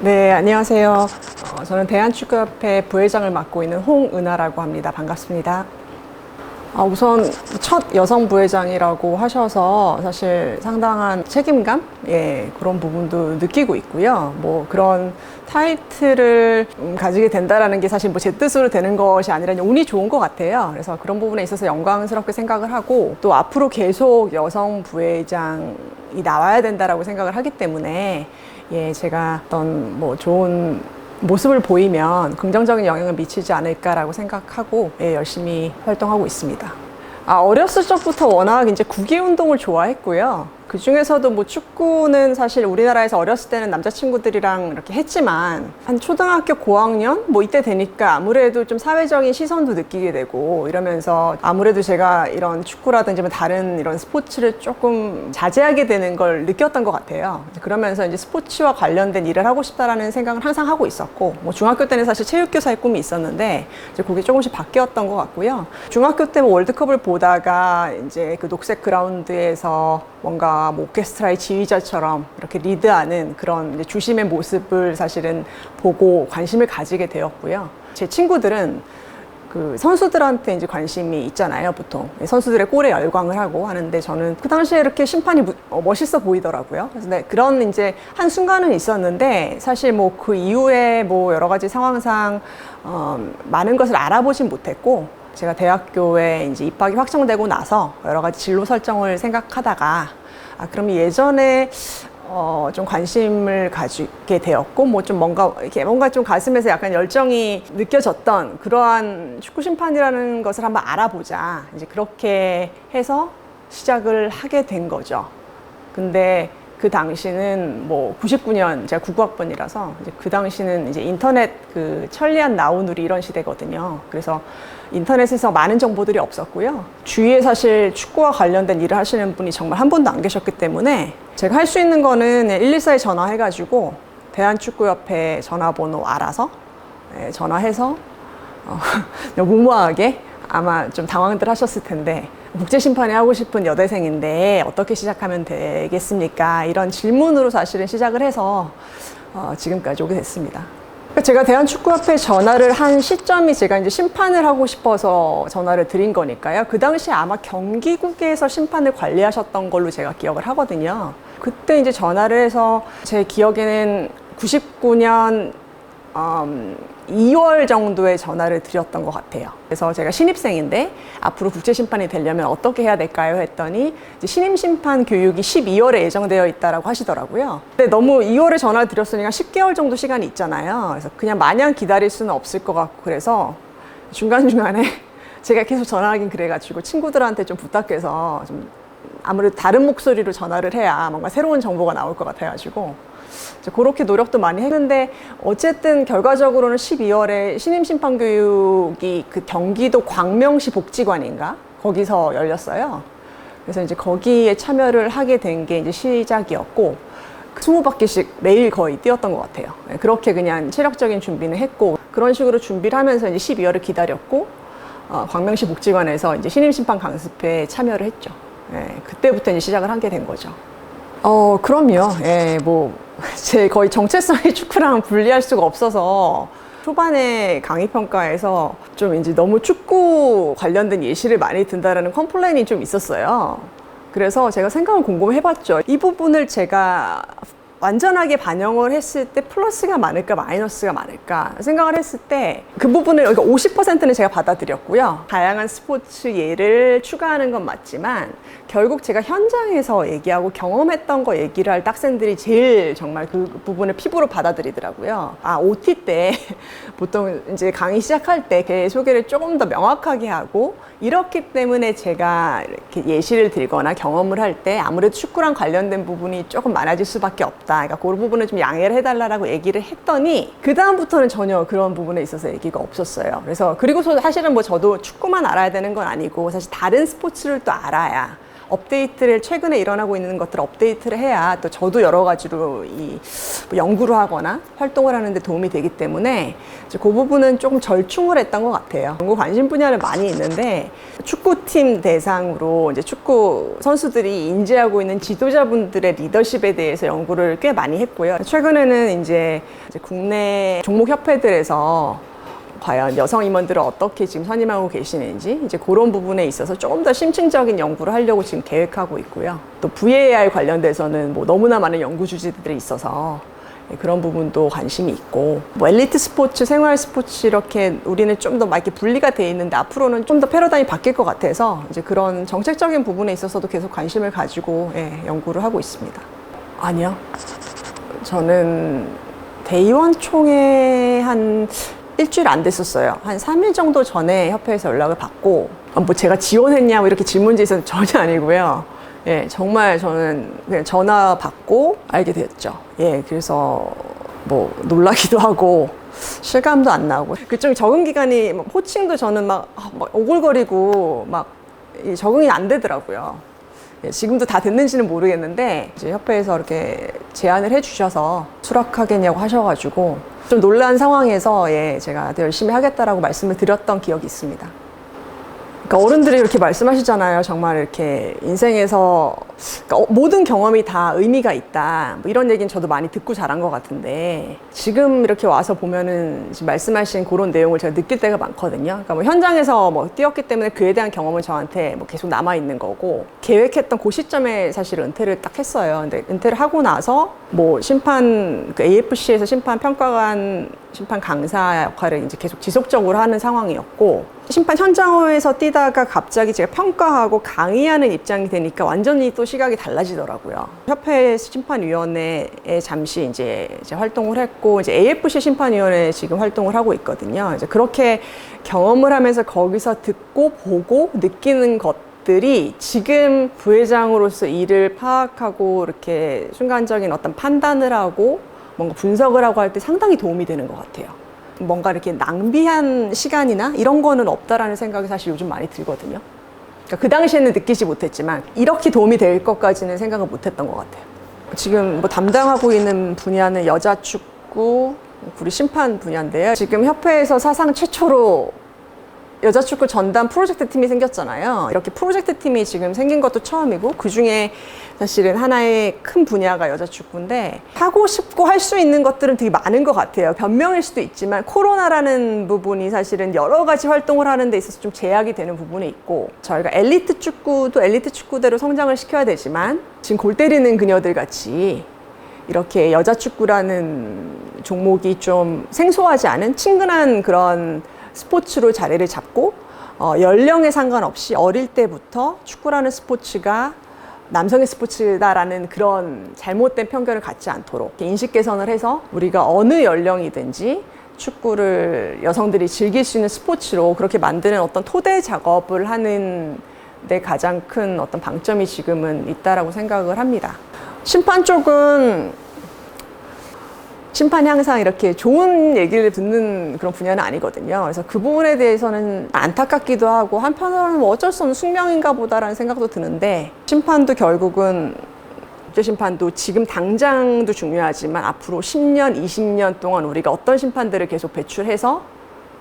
네, 안녕하세요. 어, 저는 대한축구협회 부회장을 맡고 있는 홍은하라고 합니다. 반갑습니다. 아, 우선 첫 여성 부회장이라고 하셔서 사실 상당한 책임감? 예, 그런 부분도 느끼고 있고요. 뭐 그런 타이틀을 음, 가지게 된다라는 게 사실 뭐 제 뜻으로 되는 것이 아니라 그냥 운이 좋은 것 같아요. 그래서 그런 부분에 있어서 영광스럽게 생각을 하고 또 앞으로 계속 여성 부회장이 나와야 된다라고 생각을 하기 때문에 예, 제가 어떤 뭐 좋은 모습을 보이면 긍정적인 영향을 미치지 않을까라고 생각하고 예, 열심히 활동하고 있습니다. 아, 어렸을 적부터 워낙 이제 구기 운동을 좋아했고요. 그 중에서도 뭐 축구는 사실 우리나라에서 어렸을 때는 남자친구들이랑 이렇게 했지만 한 초등학교 고학년 뭐 이때 되니까 아무래도 좀 사회적인 시선도 느끼게 되고 이러면서 아무래도 제가 이런 축구라든지 뭐 다른 이런 스포츠를 조금 자제하게 되는 걸 느꼈던 것 같아요. 그러면서 이제 스포츠와 관련된 일을 하고 싶다라는 생각을 항상 하고 있었고 뭐 중학교 때는 사실 체육교사의 꿈이 있었는데 이제 그게 조금씩 바뀌었던 것 같고요. 중학교 때 뭐 월드컵을 보다가 이제 그 녹색 그라운드에서 뭔가 뭐 오케스트라의 지휘자처럼 이렇게 리드하는 그런 주심의 모습을 사실은 보고 관심을 가지게 되었고요. 제 친구들은 그 선수들한테 이제 관심이 있잖아요, 보통. 선수들의 골에 열광을 하고 하는데 저는 그 당시에 이렇게 심판이 무- 어, 멋있어 보이더라고요. 그래서 네, 그런 이제 한 순간은 있었는데 사실 뭐 그 이후에 뭐 여러 가지 상황상 어, 많은 것을 알아보진 못했고 제가 대학교에 이제 입학이 확정되고 나서 여러 가지 진로 설정을 생각하다가 아, 그럼 예전에 어, 좀 관심을 가지게 되었고, 뭐 좀 뭔가, 이렇게 뭔가 좀 가슴에서 약간 열정이 느껴졌던 그러한 축구 심판이라는 것을 한번 알아보자. 이제 그렇게 해서 시작을 하게 된 거죠. 근데 그 당시는 뭐 99년 제가 99학번이라서 이제 그 당시는 이제 인터넷 그 천리안 나우누리 이런 시대거든요. 그래서 인터넷에서 많은 정보들이 없었고요. 주위에 사실 축구와 관련된 일을 하시는 분이 정말 한 분도 안 계셨기 때문에 제가 할 수 있는 거는 114에 전화해가지고 대한축구협회 전화번호 알아서 예, 전화해서 어, 무모하게 아마 좀 당황들 하셨을 텐데 국제 심판이 하고 싶은 여대생인데 어떻게 시작하면 되겠습니까? 이런 질문으로 사실은 시작을 해서 어, 지금까지 오게 됐습니다. 그러니까 제가 대한축구협회 전화를 한 시점이 제가 이제 심판을 하고 싶어서 전화를 드린 거니까요. 그 당시 아마 경기국에서 심판을 관리하셨던 걸로 제가 기억을 하거든요. 그때 이제 전화를 해서 제 기억에는 99년 음, 2월 정도에 전화를 드렸던 것 같아요. 그래서 제가 신입생인데 앞으로 국제심판이 되려면 어떻게 해야 될까요? 했더니 신임심판 교육이 12월에 예정되어 있다라고 하시더라고요. 근데 너무 2월에 전화를 드렸으니까 10개월 정도 시간이 있잖아요. 그래서 그냥 마냥 기다릴 수는 없을 것 같고 그래서 중간중간에 제가 계속 전화하긴 그래가지고 친구들한테 좀 부탁해서 좀 아무래도 다른 목소리로 전화를 해야 뭔가 새로운 정보가 나올 것 같아가지고 이제 그렇게 노력도 많이 했는데 어쨌든 결과적으로는 12월에 신임 심판 교육이 그 경기도 광명시 복지관인가 거기서 열렸어요. 그래서 이제 거기에 참여를 하게 된 게 이제 시작이었고 20바퀴씩 매일 거의 뛰었던 것 같아요. 네, 그렇게 그냥 체력적인 준비는 했고 그런 식으로 준비를 하면서 이제 12월을 기다렸고 어, 광명시 복지관에서 이제 신임 심판 강습회에 참여를 했죠. 예, 그때부터 이제 시작을 하게 된 거죠. 어, 그럼요. 예, 뭐, 제 거의 정체성이 축구랑 분리할 수가 없어서 초반에 강의 평가에서 좀 이제 너무 축구 관련된 예시를 많이 든다라는 컴플레인이 좀 있었어요. 그래서 제가 생각을 곰곰이 해봤죠. 이 부분을 제가 완전하게 반영을 했을 때 플러스가 많을까 마이너스가 많을까 생각을 했을 때 그 부분을 여기 50%는 제가 받아들였고요. 다양한 스포츠 예를 추가하는 건 맞지만 결국 제가 현장에서 얘기하고 경험했던 거 얘기를 할 학생들이 제일 정말 그 부분을 피부로 받아들이더라고요. 아, OT 때 보통 이제 강의 시작할 때개 소개를 조금 더 명확하게 하고 이렇기 때문에 제가 이렇게 예시를 들거나 경험을 할 때 아무래도 축구랑 관련된 부분이 조금 많아질 수밖에 없다. 그러니까 그 부분을 좀 양해를 해달라고 얘기를 했더니 그 다음부터는 전혀 그런 부분에 있어서 얘기가 없었어요. 그래서 그리고 서 사실은 뭐 저도 축구만 알아야 되는 건 아니고 사실 다른 스포츠를 또 알아야 업데이트를 최근에 일어나고 있는 것들을 업데이트를 해야 또 저도 여러 가지로 이뭐 연구를 하거나 활동을 하는데 도움이 되기 때문에 그 부분은 조금 절충을 했던 것 같아요. 연구 관심 분야는 많이 있는데 축구팀 대상으로 이제 축구 선수들이 인지하고 있는 지도자분들의 리더십에 대해서 연구를 꽤 많이 했고요. 최근에는 이제 이제 국내 종목 협회들에서 과연 여성 임원들을 어떻게 지금 선임하고 계시는지 이제 그런 부분에 있어서 조금 더 심층적인 연구를 하려고 지금 계획하고 있고요. 또 VAR 관련돼서는 뭐 너무나 많은 연구 주제들이 있어서 예, 그런 부분도 관심이 있고 뭐 엘리트 스포츠, 생활 스포츠 이렇게 우리는 좀 더 막 이렇게 분리가 돼 있는데 앞으로는 좀 더 패러다임이 바뀔 것 같아서 이제 그런 정책적인 부분에 있어서도 계속 관심을 가지고 예, 연구를 하고 있습니다. 아니요. 저는 대의원 총회 한 일주일 안 됐었어요. 한 3일 정도 전에 협회에서 연락을 받고, 아, 뭐 제가 지원했냐, 뭐 이렇게 질문지 있어서 전혀 아니고요. 예, 정말 저는 그냥 전화 받고 알게 됐죠. 예, 그래서 뭐 놀라기도 하고, 실감도 안 나고. 그좀 적응 기간이, 뭐 호칭도 저는 막, 아, 막 오글거리고, 막이 적응이 안 되더라고요. 예, 지금도 다 됐는지는 모르겠는데 이제 협회에서 이렇게 제안을 해주셔서 수락하겠냐고 하셔가지고 좀 놀란 상황에서 예, 제가 더 열심히 하겠다라고 말씀을 드렸던 기억이 있습니다. 그러니까 어른들이 이렇게 말씀하시잖아요. 정말 이렇게 인생에서 그러니까 어, 모든 경험이 다 의미가 있다. 뭐 이런 얘기는 저도 많이 듣고 자란 것 같은데 지금 이렇게 와서 보면은 지금 말씀하신 그런 내용을 제가 느낄 때가 많거든요. 그러니까 뭐 현장에서 뭐 뛰었기 때문에 그에 대한 경험은 저한테 뭐 계속 남아 있는 거고 계획했던 그 시점에 사실 은퇴를 딱 했어요. 근데 은퇴를 하고 나서 뭐 심판 그 AFC에서 심판 평가관 심판 강사 역할을 이제 계속 지속적으로 하는 상황이었고 심판 현장에서 뛰다가 갑자기 제가 평가하고 강의하는 입장이 되니까 완전히 또 시각이 달라지더라고요. 협회 심판위원회에 잠시 이제, 이제 활동을 했고 이제 AFC 심판위원회 지금 활동을 하고 있거든요. 이제 그렇게 경험을 하면서 거기서 듣고 보고 느끼는 것 들이 지금 부회장으로서 일을 파악하고 이렇게 순간적인 어떤 판단을 하고 뭔가 분석을 하고 할 때 상당히 도움이 되는 것 같아요. 뭔가 이렇게 낭비한 시간이나 이런 거는 없다라는 생각이 사실 요즘 많이 들거든요. 그러니까 그 당시에는 느끼지 못했지만 이렇게 도움이 될 것까지는 생각을 못했던 것 같아요. 지금 뭐 담당하고 있는 분야는 여자 축구, 우리 심판 분야인데요. 지금 협회에서 사상 최초로 여자 축구 전담 프로젝트 팀이 생겼잖아요. 이렇게 프로젝트 팀이 지금 생긴 것도 처음이고 그 중에 사실은 하나의 큰 분야가 여자 축구인데 하고 싶고 할 수 있는 것들은 되게 많은 것 같아요. 변명일 수도 있지만 코로나라는 부분이 사실은 여러 가지 활동을 하는 데 있어서 좀 제약이 되는 부분이 있고 저희가 엘리트 축구도 엘리트 축구대로 성장을 시켜야 되지만 지금 골 때리는 그녀들 같이 이렇게 여자 축구라는 종목이 좀 생소하지 않은 친근한 그런 스포츠로 자리를 잡고 어, 연령에 상관없이 어릴 때부터 축구라는 스포츠가 남성의 스포츠다라는 그런 잘못된 편견을 갖지 않도록 인식 개선을 해서 우리가 어느 연령이든지 축구를 여성들이 즐길 수 있는 스포츠로 그렇게 만드는 어떤 토대 작업을 하는 데 가장 큰 어떤 방점이 지금은 있다라고 생각을 합니다. 심판 쪽은 심판이 항상 이렇게 좋은 얘기를 듣는 그런 분야는 아니거든요. 그래서 그 부분에 대해서는 안타깝기도 하고 한편으로는 뭐 어쩔 수 없는 숙명인가 보다라는 생각도 드는데 심판도 결국은 국제 심판도 지금 당장도 중요하지만 앞으로 10년, 20년 동안 우리가 어떤 심판들을 계속 배출해서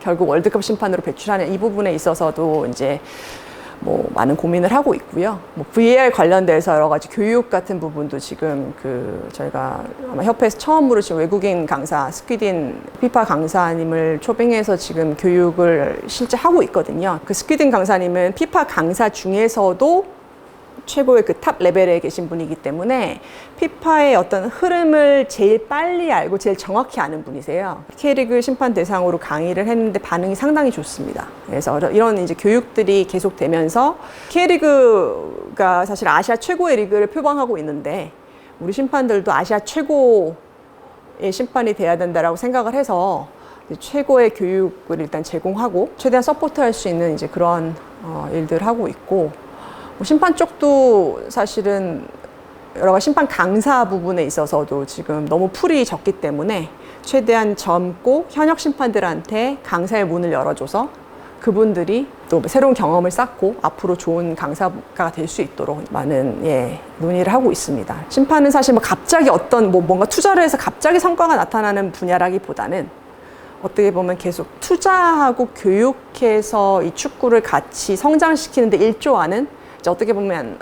결국 월드컵 심판으로 배출하는 이 부분에 있어서도 이제 뭐 많은 고민을 하고 있고요. 뭐 VAR 관련돼서 여러 가지 교육 같은 부분도 지금 그 저희가 아마 협회에서 처음으로 지금 외국인 강사 스퀴딘 피파 강사님을 초빙해서 지금 교육을 실제 하고 있거든요. 그 스퀴딘 강사님은 피파 강사 중에서도 최고의 그 탑 레벨에 계신 분이기 때문에 피파의 어떤 흐름을 제일 빨리 알고 제일 정확히 아는 분이세요. K리그 심판 대상으로 강의를 했는데 반응이 상당히 좋습니다. 그래서 이런 이제 교육들이 계속되면서 K리그가 사실 아시아 최고의 리그를 표방하고 있는데 우리 심판들도 아시아 최고의 심판이 돼야 된다라고 생각을 해서 최고의 교육을 일단 제공하고 최대한 서포트할 수 있는 이제 그런 어, 일들 하고 있고 뭐 심판 쪽도 사실은 여러 가지 심판 강사 부분에 있어서도 지금 너무 풀이 적기 때문에 최대한 젊고 현역 심판들한테 강사의 문을 열어줘서 그분들이 또 새로운 경험을 쌓고 앞으로 좋은 강사가 될 수 있도록 많은 예, 논의를 하고 있습니다. 심판은 사실 뭐 갑자기 어떤 뭐 뭔가 투자를 해서 갑자기 성과가 나타나는 분야라기보다는 어떻게 보면 계속 투자하고 교육해서 이 축구를 같이 성장시키는데 일조하는 이제 어떻게 보면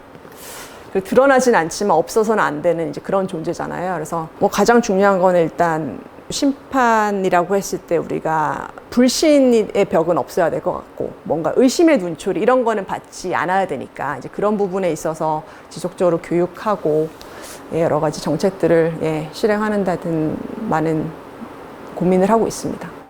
그 드러나진 않지만 없어서는 안 되는 이제 그런 존재잖아요. 그래서 뭐 가장 중요한 건 일단 심판이라고 했을 때 우리가 불신의 벽은 없어야 될 것 같고 뭔가 의심의 눈초리 이런 거는 받지 않아야 되니까 이제 그런 부분에 있어서 지속적으로 교육하고 예, 여러 가지 정책들을 예, 실행하는 데든 많은 고민을 하고 있습니다.